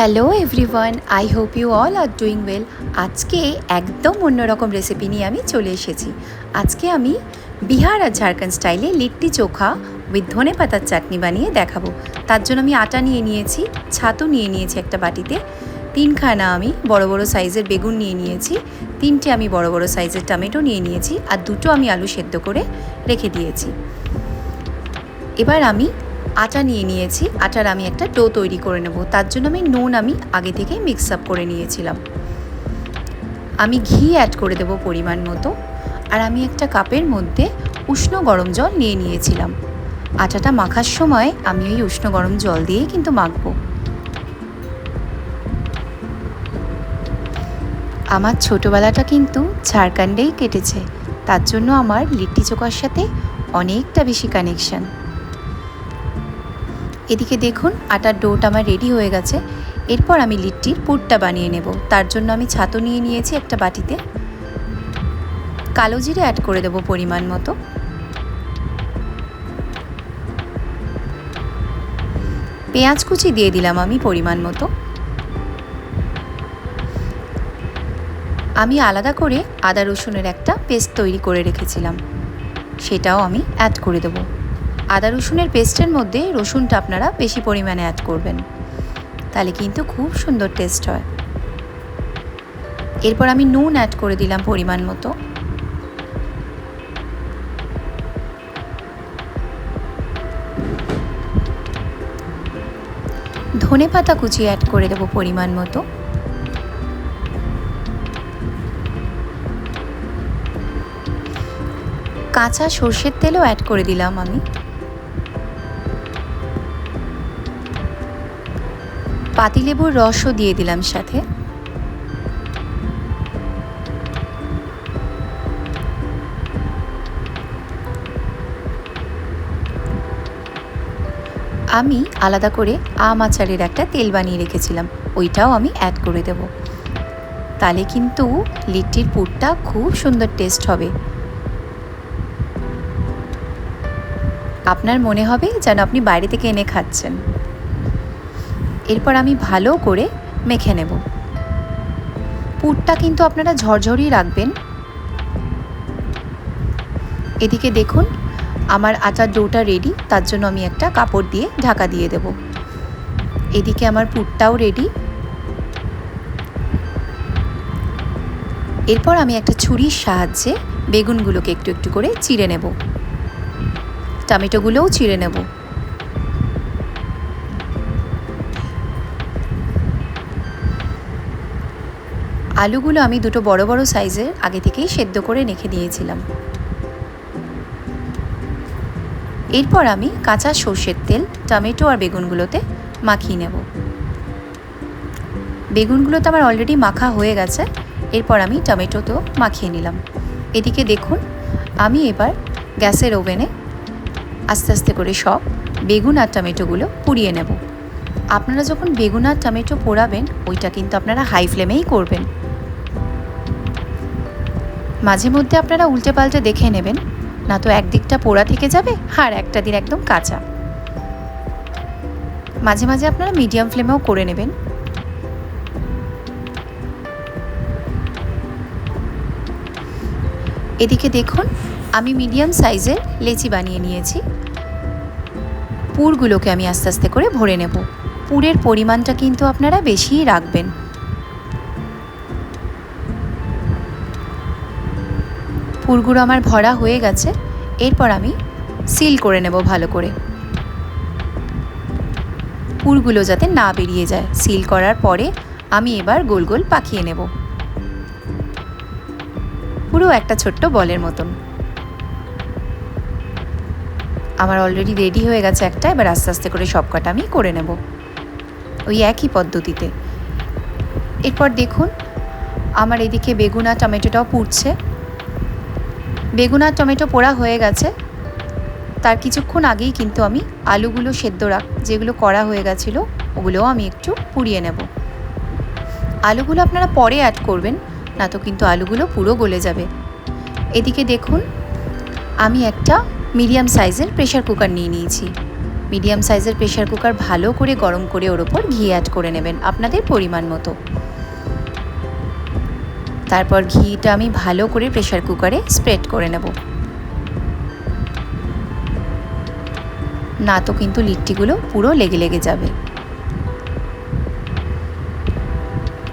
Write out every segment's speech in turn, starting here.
Hello everyone I hope you all are doing well আজকে একদম অন্যরকম রেসিপি নিয়ে আমি চলে এসেছি। আজকে আমি বিহার আর ঝাড়খণ্ড স্টাইলে লিট্টি চোখা উইথ ধনে পাতার চাটনি বানিয়ে দেখাবো। তার জন্য আমি আটা নিয়ে নিয়েছি, ছাতু নিয়ে নিয়েছি একটা বাটিতে, তিনখানা আমি বড় বড় সাইজের বেগুন নিয়ে নিয়েছি, তিনটে আমি বড় বড় সাইজের টমেটো নিয়ে নিয়েছি, আর দুটো আমি আলু সেদ্ধ করে রেখে দিয়েছি। এবার আমি আটা নিয়ে নিয়েছি। আটার আমি একটা ডো তৈরি করে নেব। তার জন্য আমি নুন আমি আগে থেকেই মিক্স আপ করে নিয়েছিলাম। আমি ঘি অ্যাড করে দেব পরিমাণ মতো। আর আমি একটা কাপের মধ্যে উষ্ণ গরম জল নিয়ে নিয়েছিলাম। আটাটা মাখার সময় আমি ওই উষ্ণ গরম জল দিয়েই কিন্তু মাখবো। আমার ছোটোবেলাটা কিন্তু ঝাড়খণ্ডেই কেটেছে। তার জন্য আমার লিট্টি চোখার সাথে অনেকটা বেশি কানেকশান এদিকে দেখুন, আটার ডোটা আমার রেডি হয়ে গেছে। এরপর আমি লিট্টির পুরটা বানিয়ে নেব। তার জন্য আমি ছাতু নিয়ে নিয়েছি একটা বাটিতে। কালো জিরে অ্যাড করে দেবো পরিমাণ মতো। পেঁয়াজ কুচি দিয়ে দিলাম আমি পরিমাণ মতো। আমি আলাদা করে আদা রসুনের একটা পেস্ট তৈরি করে রেখেছিলাম। সেটাও আমি অ্যাড করে দেবো। আদা রসুনের পেস্টের মধ্যে রসুনটা আপনারা বেশি পরিমাণে অ্যাড করবেন। তাহলে কিন্তু খুব সুন্দর টেস্ট হয়। এরপর আমি নুন অ্যাড করে দিলাম পরিমাণ মতো। ধনে পাতা কুচি অ্যাড করে দেবো পরিমাণ মতো। কাঁচা সর্ষের তেলও অ্যাড করে দিলাম আমি। পাতিলেবুর রসও দিয়ে দিলাম সাথে। আমি আলাদা করে আম আচারের একটা তেল বানিয়ে রেখেছিলাম, ওইটাও আমি অ্যাড করে দেব। তাহলে কিন্তু লিট্টির পুরটা খুব সুন্দর টেস্ট হবে। আপনার মনে হবে যেন আপনি বাইরে থেকে এনে খাচ্ছেন। এরপর আমি ভালো করে মেখে নেব। পুরটা কিন্তু আপনারা ঝরঝরই রাখবেন। এদিকে দেখুন, আমার আচার ডোটা রেডি তার জন্য আমি একটা কাপড় দিয়ে ঢাকা দিয়ে দেব। এদিকে আমার পুরটাও রেডি এরপর আমি একটা ছুরির সাহায্যে বেগুনগুলোকে একটু একটু করে চিড়ে নেব। টমেটোগুলোও চিড়ে নেব। আলুগুলো আমি দুটো বড় বড় সাইজের আগে থেকেই সেদ্ধ করে রেখে দিয়েছিলাম। এরপর আমি কাঁচা সর্ষের তেল, টমেটো আর বেগুনগুলোতে মাখিয়ে নেব। বেগুনগুলো তো আমার অলরেডি মাখা হয়ে গেছে, এরপর আমি টমেটোতেও মাখিয়ে নিলাম। এদিকে দেখুন, আমি এবার গ্যাসের ওভেনে আস্তে আস্তে করে সব বেগুন আর টমেটোগুলো পুড়িয়ে নেব। আপনারা যখন বেগুন আর টমেটো পোড়াবেন, ওইটা কিন্তু আপনারা হাই ফ্লেমেই করবেন। মাঝে মধ্যে আপনারা উল্টে পাল্টে দেখে নেবেন, না তো একদিকটা পোড়া থেকে যাবে আর একটা দিন একদম কাঁচা। মাঝে মাঝে আপনারা মিডিয়াম ফ্লেমেও করে নেবেন। এদিকে দেখুন, আমি মিডিয়াম সাইজের লেচি বানিয়ে নিয়েছি। পুরগুলোকে আমি আস্তে আস্তে করে ভরে নেব। পুরের পরিমাণটা কিন্তু আপনারা বেশিই রাখবেন। পুরগুলো আমার ভরা হয়ে গেছে, এরপর আমি সিল করে নেব ভালো করে। পুরগুলো যাতে না বেরিয়ে যায়, সিল করার পরে আমি এবার গোল গোল পাকিয়ে নেব। পুরো একটা ছোট্ট বলের মতন। আমার অলরেডি রেডি হয়ে গেছে একটা, এবার আস্তে আস্তে করে সব কটা আমি করে নেব। ওই একই পদ্ধতিতে। এরপর দেখুন, আমার এদিকে বেগুন টমেটোটাও পুড়ছে। বেগুন আর টমেটো পোড়া হয়ে গেছে। তার কিছুক্ষণ আগেই কিন্তু আমি আলুগুলো সেদ্ধ রাখ, যেগুলো করা হয়ে গেছিল, ওগুলোও আমি একটু পুড়িয়ে নেব। আলুগুলো আপনারা পরে অ্যাড করবেন না তো কিন্তু আলুগুলো পুরো গলে যাবে। এদিকে দেখুন, আমি একটা মিডিয়াম সাইজের প্রেশার কুকার নিয়ে নিয়েছি। মিডিয়াম সাইজের প্রেশার কুকার ভালো করে গরম করে ওর ওপর ঘি অ্যাড করে নেবেন, আপনাদের পরিমাণ মতো। তারপর ঘিটা আমি ভালো করে প্রেশার কুকারে স্প্রেড করে নেব। না তো কিন্তু লিট্টিগুলো পুরো লেগে লেগে যাবে।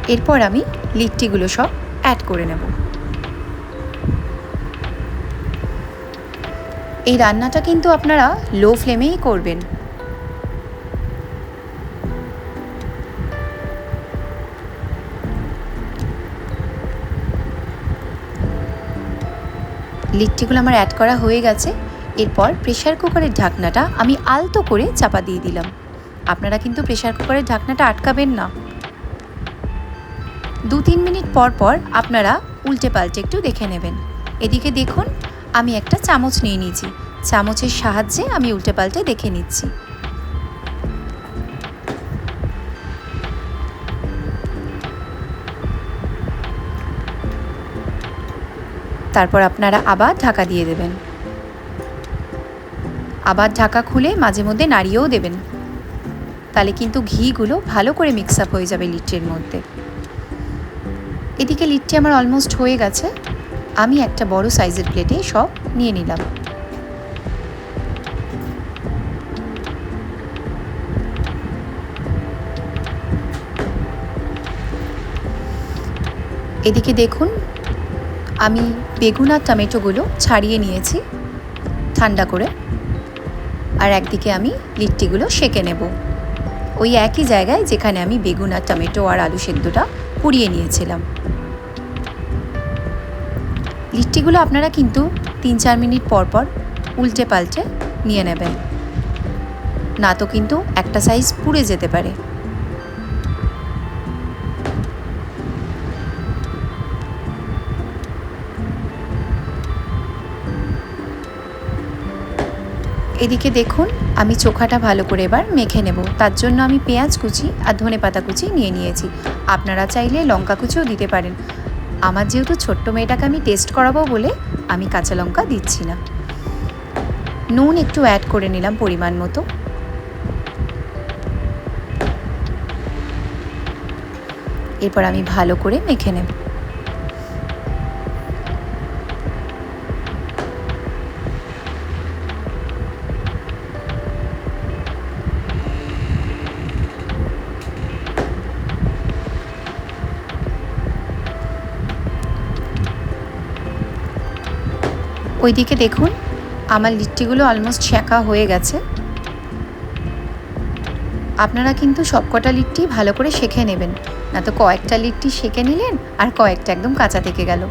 এরপর আমি লিট্টিগুলো সব অ্যাড করে নেব। এই রান্নাটা কিন্তু আপনারা লো ফ্লেমেই করবেন। লিট্টিগুলো আমার অ্যাড করা হয়ে গেছে। এরপর প্রেশার কুকারের ঢাকনাটা আমি আলতো করে চাপা দিয়ে দিলাম। আপনারা কিন্তু প্রেশার কুকারের ঢাকনাটা আটকাবেন না। দু তিন মিনিট পর পর আপনারা উল্টে পাল্টে একটু দেখে নেবেন। এদিকে দেখুন, আমি একটা চামচ নিয়ে নিয়েছি। চামচের সাহায্যে আমি উল্টে পাল্টে দেখে নিচ্ছি। তারপর আপনারা আবার ঢাকা দিয়ে দেবেন। আবার ঢাকা খুলে মাঝে মধ্যে নাড়িয়েও দেবেন। তাহলে কিন্তু ঘিগুলো ভালো করে মিক্স আপ হয়ে যাবে লিট্টির মধ্যে। এদিকে লিট্টি আমার অলমোস্ট হয়ে গেছে। আমি একটা বড় সাইজের প্লেটে সব নিয়ে নিলাম। এদিকে দেখুন আমি বেগুন আর টমেটোগুলো ছাড়িয়ে নিয়েছি, ঠান্ডা করে। আর একদিকে আমি লিট্টিগুলো সেঁকে নেব। ওই একই জায়গায় যেখানে আমি বেগুন আর টমেটো আর আলু সেদ্ধটা পুড়িয়ে নিয়েছিলাম। লিট্টিগুলো আপনারা কিন্তু তিন চার মিনিট পর পর উল্টে পাল্টে নিয়ে নেবেন। না তো কিন্তু একটা সাইজ পুড়ে যেতে পারে। এদিকে দেখুন, আমি চোখাটা ভালো করে এবার মেখে নেব। তার জন্য আমি পেঁয়াজ কুচি আর ধনে পাতা কুচি নিয়ে নিয়েছি। আপনারা চাইলে লঙ্কা কুচিও দিতে পারেন। আমার যেহেতু ছোট্ট মেয়েটাকে আমি টেস্ট করাবো বলে আমি কাঁচা লঙ্কা দিচ্ছি না। নুন একটু অ্যাড করে নিলাম পরিমাণ মতো। এরপর আমি ভালো করে মেখে নেব। ওইদিকে দেখুন, আমার লিট্টিগুলো অলমোস্ট শেঁকা হয়ে গেছে। আপনারা কিন্তু সবকটা লিট্টি ভালো করে শেখে নেবেন, না তো কয়েকটা লিট্টি সেঁকে নিলেন আর কয়েকটা একদম কাঁচা থেকে গেল।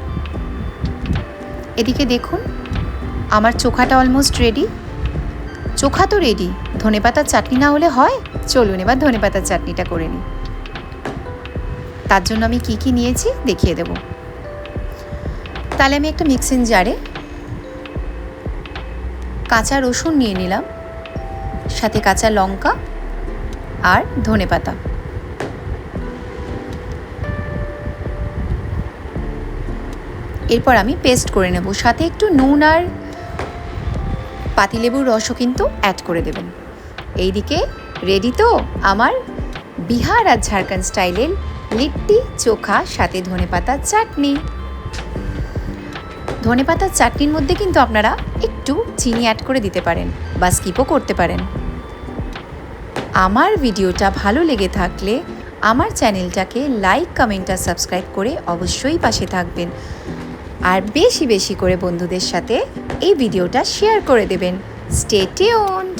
এদিকে দেখুন, আমার চোখাটা অলমোস্ট রেডি চোখা তো রেডি ধনেপাতার চাটনি না হলে হয়? চলুন এবার ধনেপাতার চাটনিটা করে নিই। তার জন্য আমি কি কি নিয়েছি দেখিয়ে দেব। তাহলে আমি একটা মিক্সিং জারে কাঁচা রসুন নিয়ে নিলাম, সাথে কাঁচা লঙ্কা আর ধনে পাতা। এরপর আমি পেস্ট করে নেব, সাথে একটু নুন আর পাতিলেবুর রসও কিন্তু অ্যাড করে দেবেন। এইদিকে রেডি তো আমার বিহার আর ঝাড়খণ্ড স্টাইলের লিট্টি চোখা, সাথে ধনে পাতার চাটনি। ধনে পাতার চাটনির মধ্যে কিন্তু আপনারা একটু চিনি অ্যাড করে দিতে পারেন বা স্কিপও করতে পারেন। আমার ভিডিওটা ভালো লেগে থাকলে আমার চ্যানেলটাকে লাইক কমেন্ট আর সাবস্ক্রাইব করে অবশ্যই পাশে থাকবেন। আর বেশি বেশি করে বন্ধুদের সাথে এই ভিডিওটা শেয়ার করে দেবেন। স্টেটে টিউনড